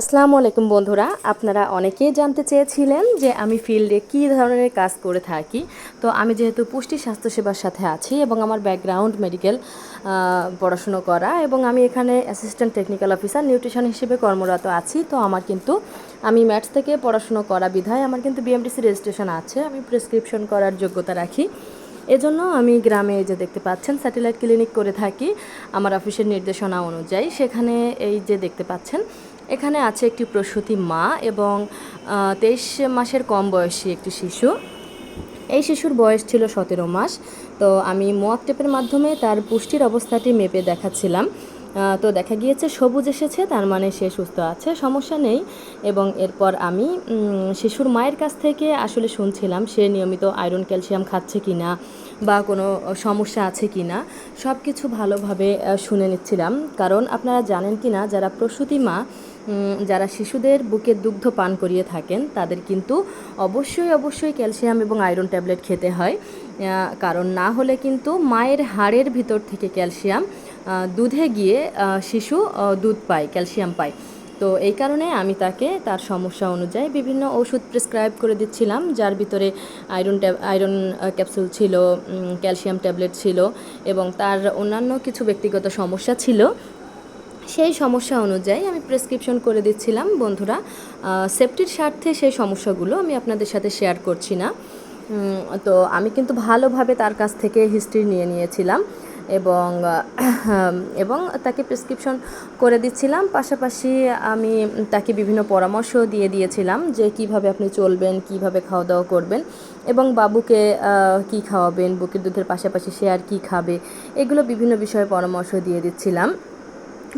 আসসালামু আলাইকুম বন্ধুরা, আপনারা অনেকেই জানতে চেয়েছিলেন যে আমি ফিল্ডে কী ধরনের কাজ করে থাকি। তো আমি যেহেতু পুষ্টি স্বাস্থ্যসেবার সাথে আছি এবং আমার ব্যাকগ্রাউন্ড মেডিকেল পড়াশুনো করা এবং আমি এখানে অ্যাসিস্ট্যান্ট টেকনিক্যাল অফিসার নিউট্রিশন হিসেবে কর্মরত আছি, তো আমার কিন্তু, আমি ম্যাথস থেকে পড়াশুনো করা বিধায় আমার কিন্তু বিএমডিসি রেজিস্ট্রেশন আছে, আমি প্রেসক্রিপশন করার যোগ্যতা রাখি। এজন্য আমি গ্রামে যে দেখতে পাচ্ছেন স্যাটেলাইট ক্লিনিক করে থাকি, আমার অফিসের নির্দেশনা অনুযায়ী। সেখানে এই যে দেখতে পাচ্ছেন এখানে আছে একটি প্রসূতি মা এবং তেইশ মাসের কম বয়সী একটি শিশু। এই শিশুর বয়স ছিল সতেরো মাস। তো আমি মোয়াক টেপের মাধ্যমে তার পুষ্টির অবস্থাটি মেপে দেখাচ্ছিলাম। তো দেখা গিয়েছে সবুজ এসেছে, তার মানে সে সুস্থ আছে, সমস্যা নেই। এবং এরপর আমি শিশুর মায়ের কাছ থেকে আসলে শুনছিলাম, সে নিয়মিত আয়রন, ক্যালসিয়াম খাচ্ছে কি না বা কোনো সমস্যা আছে কি না সব কিছু ভালোভাবে শুনে নিচ্ছিলাম। কারণ আপনারা জানেন কি না, যারা প্রসূতি মা যারা শিশুদের বুকে দুগ্ধ পান করিয়ে থাকেন, তাদের কিন্তু অবশ্যই অবশ্যই ক্যালসিয়াম এবং আয়রন ট্যাবলেট খেতে হয়। কারণ না হলে কিন্তু মায়ের হাড়ের ভিতর থেকে ক্যালসিয়াম দুধে গিয়ে শিশু দুধ পায়, ক্যালসিয়াম পায়। তো এই কারণে আমি তাকে তার সমস্যা অনুযায়ী বিভিন্ন ওষুধ প্রেসক্রাইব করে দিচ্ছিলাম, যার ভিতরে আয়রন আয়রন ক্যাপসুল ছিল ক্যালসিয়াম ট্যাবলেট ছিল এবং তার অন্যান্য কিছু ব্যক্তিগত সমস্যা ছিল। সেই সমস্যা অনুযায়ী আমি প্রেসক্রিপশন করে দিচ্ছিলাম। বন্ধুরা সেফটির স্বার্থে সেই সমস্যাগুলো আমি আপনাদের সাথে শেয়ার করছি না। তো আমি কিন্তু ভালোভাবে তার কাছ থেকে হিস্ট্রি নিয়ে নিয়েছিলাম। এবং এবং তাকে প্রেসক্রিপশন করে দিচ্ছিলাম। পাশাপাশি আমি তাকে বিভিন্ন পরামর্শ দিয়ে দিয়েছিলাম যে কীভাবে আপনি চলবেন, কীভাবে খাওয়া দাওয়া করবেন এবং বাবুকে কি খাওয়াবেন, বুকের দুধের পাশাপাশি সে আর কী খাবে, এগুলো বিভিন্ন বিষয়ে পরামর্শ দিয়ে দিচ্ছিলাম।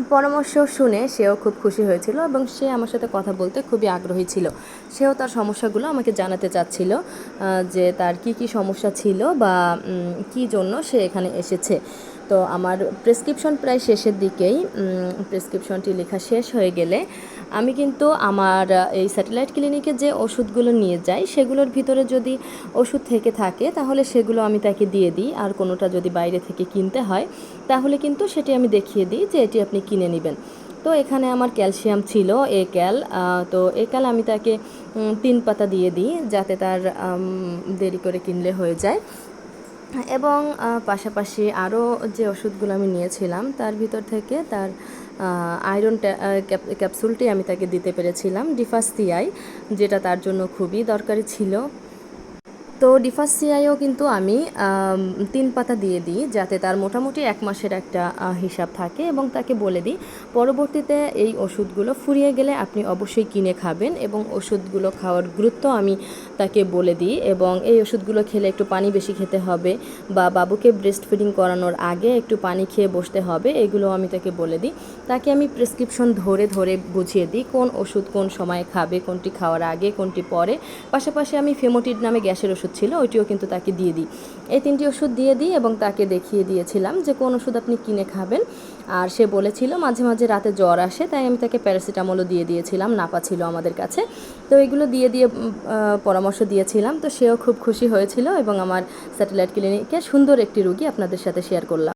পরামর্শ শুনে সেও খুব খুশি হয়েছিল এবং সে আমার সাথে কথা বলতে খুবই আগ্রহী ছিল। সেও তার সমস্যাগুলো আমাকে জানাতে চাচ্ছিল যে তার কি কি সমস্যা ছিল বা কি জন্য সে এখানে এসেছে। তো আমার প্রেসক্রিপশন প্রায় শেষের দিকেই প্রেসক্রিপশনটি লেখা শেষ হয়ে গেলে আমি কিন্তু আমার এই স্যাটেলাইট ক্লিনিকে যে ওষুধগুলো নিয়ে যাই, সেগুলোর ভিতরে যদি ওষুধ থেকে থাকে, তাহলে সেগুলো আমি তাকে দিয়ে দিই। আর কোনোটা যদি বাইরে থেকে কিনতে হয়, তাহলে কিন্তু সেটি আমি দেখিয়ে দিই যে এটি আপনি কিনে নেবেন। তো এখানে আমার ক্যালসিয়াম ছিল, এ ক্যাল তো এ ক্যাল আমি তাকে তিন পাতা দিয়ে দিই যাতে তার দেরি করে কিনলে হয়ে যায়। এবং পাশাপাশি আরও যে ওষুধগুলো আমি নিয়েছিলাম, তার ভিতর থেকে তার আয়রন ক্যাপসুলটি আমি তাকে দিতে পেরেছিলাম ডিফাস্তিয়াই যেটা তার জন্য খুবই দরকারি ছিল। তো ডিফাসিয়াইও কিন্তু আম, তিন পাতা দিয়ে দিই যাতে তার মোটামুটি এক মাসের একটা হিসাব থাকে এবং তাকে বলে দিই পরবর্তীতে এই ওষুধগুলো ফুরিয়ে গেলে আপনি অবশ্যই কিনে খাবেন এবং ওষুধগুলো খাওয়ার গুরুত্ব আমি তাকে বলে দিই এবং এই ওষুধগুলো খেলে একটু পানি বেশি খেতে হবে বা বাবুকে ব্রেস্ট ফিডিং করানোর আগে একটু পানি খেয়ে বসতে হবে এগুলো আমি তাকে বলে দিই। তাকে আমি প্রেসক্রিপশন ধরে ধরে বুঝিয়ে দিই কোন ওষুধ কোন সময়ে খাবে, কোনটি খাওয়ার আগে, কোনটি পরে। পাশাপাশি আমি ফেমোটিড নামে গ্যাসের ওষুধ ছিল, ওইটিও কিন্তু তাকে দিয়ে দিই। এই তিনটি ওষুধ দিয়ে দিই এবং তাকে দেখিয়ে দিয়েছিলাম যে কোন ওষুধ আপনি কিনে খাবেন। আর সে বলেছিল, মাঝে মাঝে রাতে জ্বর আসে। তাই আমি তাকে প্যারাসিটামলও দিয়ে দিয়েছিলাম, নাপা ছিল আমাদের কাছে। তো এগুলো দিয়ে দিয়ে পরামর্শ দিয়েছিলাম। তো সেও খুব খুশি হয়েছিল এবং আমার স্যাটেলাইট ক্লিনিকে সুন্দর একটি রুগী আপনাদের সাথে শেয়ার করলাম।